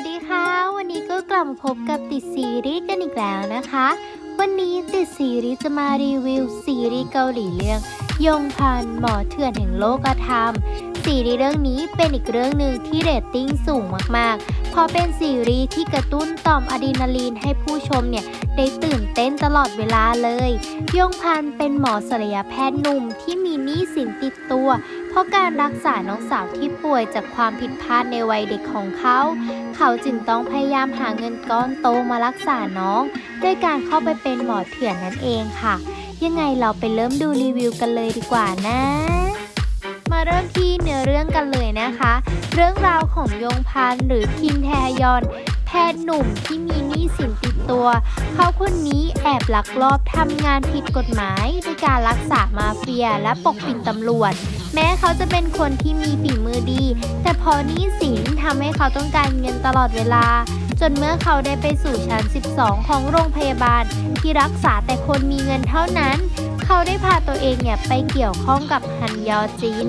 วัสดีค่ะ วันนี้ก็กลับมาพบกับติดซีรีส์กันอีกแล้วนะคะ วันนี้ติดซีรีส์จะมารีวิวซีรีส์เกาหลีเรื่องยงพันหมอเถื่อนแห่งโลกธรรม ซีรีส์เรื่องนี้เป็นอีกเรื่องหนึ่งที่เรตติ้งสูงมากๆ เพราะเป็นซีรีส์ที่กระตุ้นต่อมอะดรีนาลีนให้ผู้ชมเนี่ยได้ตื่นเต้นตลอดเวลาเลย ยงพันเป็นหมอศัลยแพทย์หนุ่มที่มีหนี้สินติดตัว เพราะการรักษาน้องสาวที่ป่วยจากความผิดพลาดในวัยเด็กของเขา เขาจึงต้องพยายามหาเงินก้อนโตมารักษาน้องด้วยการเข้าไปเป็นหมอเถื่อนนั่นเองค่ะ ยังไงเราไปเริ่มดูรีวิวกันเลยดีกว่านะ มาเริ่มที่เนื้อเรื่องกันเลยนะคะ เรื่องราวของยงพันหรือคิมแทยอน แพทย์หนุ่มที่มีหนี้สินติดตัว เขาคนนี้แอบลักลอบทำงานผิดกฎหมายด้วยการรักษามาเฟียและปกปิดตำรวจ แม้เขาจะเป็นคนที่มีฝีมือดี แต่พอหนี้สินทำให้เขาต้องการเงินตลอดเวลา จนเมื่อเขาได้ไปสู่ชั้น 12 ของโรงพยาบาล ที่รักษาแต่คนมีเงินเท่านั้น เขาได้พาตัวเองเนี่ยไปเกี่ยวข้องกับฮันยอจิน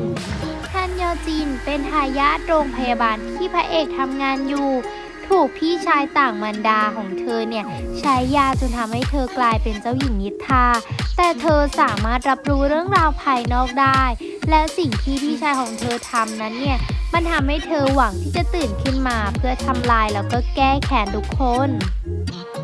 ฮันยอจินเป็นทายาทโรงพยาบาลที่พระเอกทำงานอยู่ถูกพี่ชายต่างมันดาของเธอเนี่ยใช้ยาจนทำให้เธอกลายเป็นเจ้าหญิงนิทราแต่เธอสามารถรับรู้เรื่องราวภายนอกได้ และสิ่งที่พี่ชายของเธอทำนั้นเนี่ย มันทำให้เธอหวังที่จะตื่นขึ้นมาเพื่อทำลายแล้วก็แก้แค้นทุกคน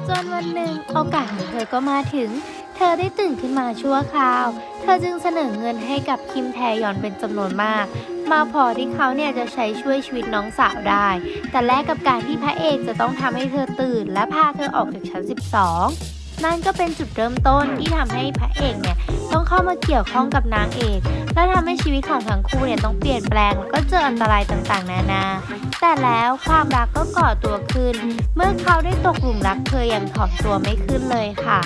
จนวันหนึ่งโอกาสของเธอก็มาถึง เธอได้ตื่นขึ้นมาชั่วคราว เธอจึงเสนอเงินให้กับคิมแทยอนเป็นจำนวนมาก มาพอที่เขาเนี่ยจะใช้ช่วยชีวิตน้องสาวได้ แต่แลกกับการที่พระเอกจะต้องทำให้เธอตื่น และพาเธอออกจากชั้น 12 นั่นก็เป็นจุดเริ่มต้นที่ทำให้พระเอกเนี่ย ต้องเข้ามาเกี่ยวข้องกับนางเอกและทำให้ชีวิตของทั้งคู่เนี่ยต้องเปลี่ยนแปลงแล้วก็เจออันตรายต่างๆ นานา แต่แล้วความรักก็ก่อตัวขึ้น เมื่อเขาได้ตกหลุมรักเธออย่างถอมตัวไม่ขึ้นเลยค่ะ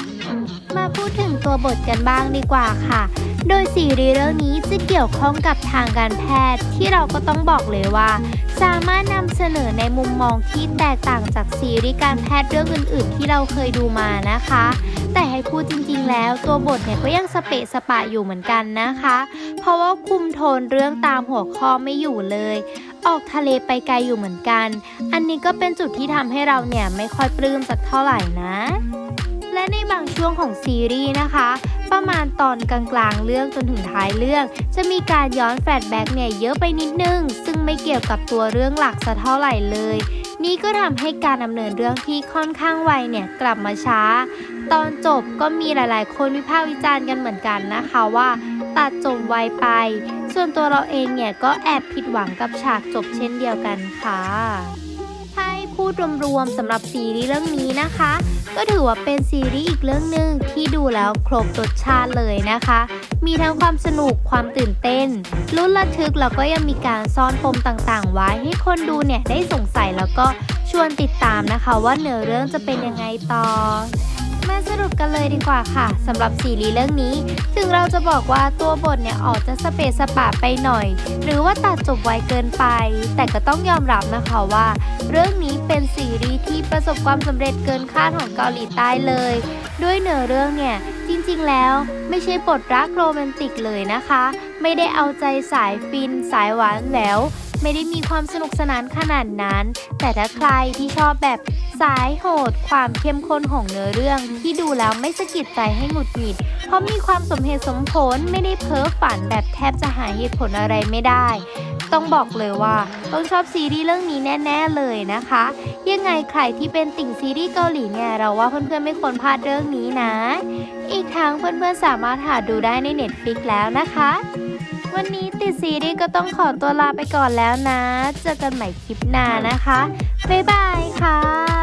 มาพูดถึงตัวบทกันบ้างดีกว่าค่ะ โดยซีรีส์เรื่องนี้จะเกี่ยวข้องกับทางการแพทย์ที่เราก็ต้องบอกเลยว่า สามารถนำเสนอในมุมมองที่แตกต่างจากซีรีส์การแพทย์เรื่องอื่น ๆ ที่เราเคยดูมานะคะ แต่ให้พูดจริง ๆ แล้วตัวบทเนี่ยก็ยังสเปะสปะอยู่เหมือนกันนะคะ เพราะว่าคุมโทนเรื่องตามหัวข้อไม่อยู่เลย ออกทะเลไปไกลอยู่เหมือนกัน อันนี้ก็เป็นจุดที่ทำให้เราเนี่ยไม่ค่อยปลื้มสักเท่าไหร่นะ และในบางช่วงของซีรีส์นะคะ ประมาณตอนกลางๆเรื่องจนถึงท้ายเรื่อง จะมีการย้อนแฟลชแบ็กเนี่ยเยอะไปนิดนึง ซึ่งไม่เกี่ยวกับตัวเรื่องหลักสักเท่าไหร่เลย นี่ก็ทำให้การดำเนินเรื่องที่ค่อนข้างไวเนี่ยกลับมาช้า ตอนจบก็มีหลาย ๆ คนวิพากษ์วิจารณ์กันเหมือนกันนะคะว่า ตัดจบไวไป ส่วนตัวเราเองเนี่ยก็แอบผิดหวังกับฉากจบเช่นเดียวกันค่ะ ให้พูดรวม ๆสำหรับซีรีส์เรื่องนี้นะคะ ก็ถือว่าเป็นซีรีส์อีกเรื่องหนึ่งที่ดูแล้วครบรสชาติเลยนะคะ มีทั้งความสนุกความตื่นเต้นลุ้นระทึกแล้วก็ยังมีการซ่อนปมต่างๆ ไว้ให้คนดูเนี่ยได้สงสัยแล้วก็ชวนติดตามนะคะ ว่าเนื้อเรื่องจะเป็นยังไงต่อ มาสรุปกันเลยดีกว่าค่ะสำหรับซีรีส์เรื่องนี้ ถึงเราจะบอกว่าตัวบทเนี่ยออกจะสเปซสปะไปหน่อย หรือว่าตัดจบไวเกินไป แต่ก็ต้องยอมรับนะคะว่า เรื่องนี้เป็นซีรีส์ที่ประสบความสำเร็จเกินคาดของเกาหลีใต้เลย ด้วยเนื้อเรื่องเนี่ยจริงๆแล้วไม่ใช่บทรักโรแมนติกเลยนะคะ ไม่ได้เอาใจสายฟินสายหวานแหวว ไม่ได้มีความสนุกสนานขนาดนั้น แต่ถ้าใครที่ชอบแบบสายโหด ความเข้มข้นของเนื้อเรื่องที่ดูแล้วไม่สะกิดใจให้หงุดหงิด เพราะมีความสมเหตุสมผลไม่ได้เพ้อฝันแบบแทบจะหาเหตุผลอะไรไม่ได้ ต้องบอกเลยว่าต้องชอบซีรีส์เรื่องนี้แน่ ๆ เลยนะคะ ยังไงใครที่เป็นติ่งซีรีส์เกาหลีเนี่ยเราว่าเพื่อนๆไม่ควรพลาดเรื่องนี้นะ อีกทั้งเพื่อนๆสามารถหาดูได้ใน Netflix แล้วนะคะ วันนี้ติดซีรีส์ก็ต้องขอตัวลาไปก่อนแล้วนะ เจอกันใหม่คลิปหน้านะคะ บ๊ายบายค่ะ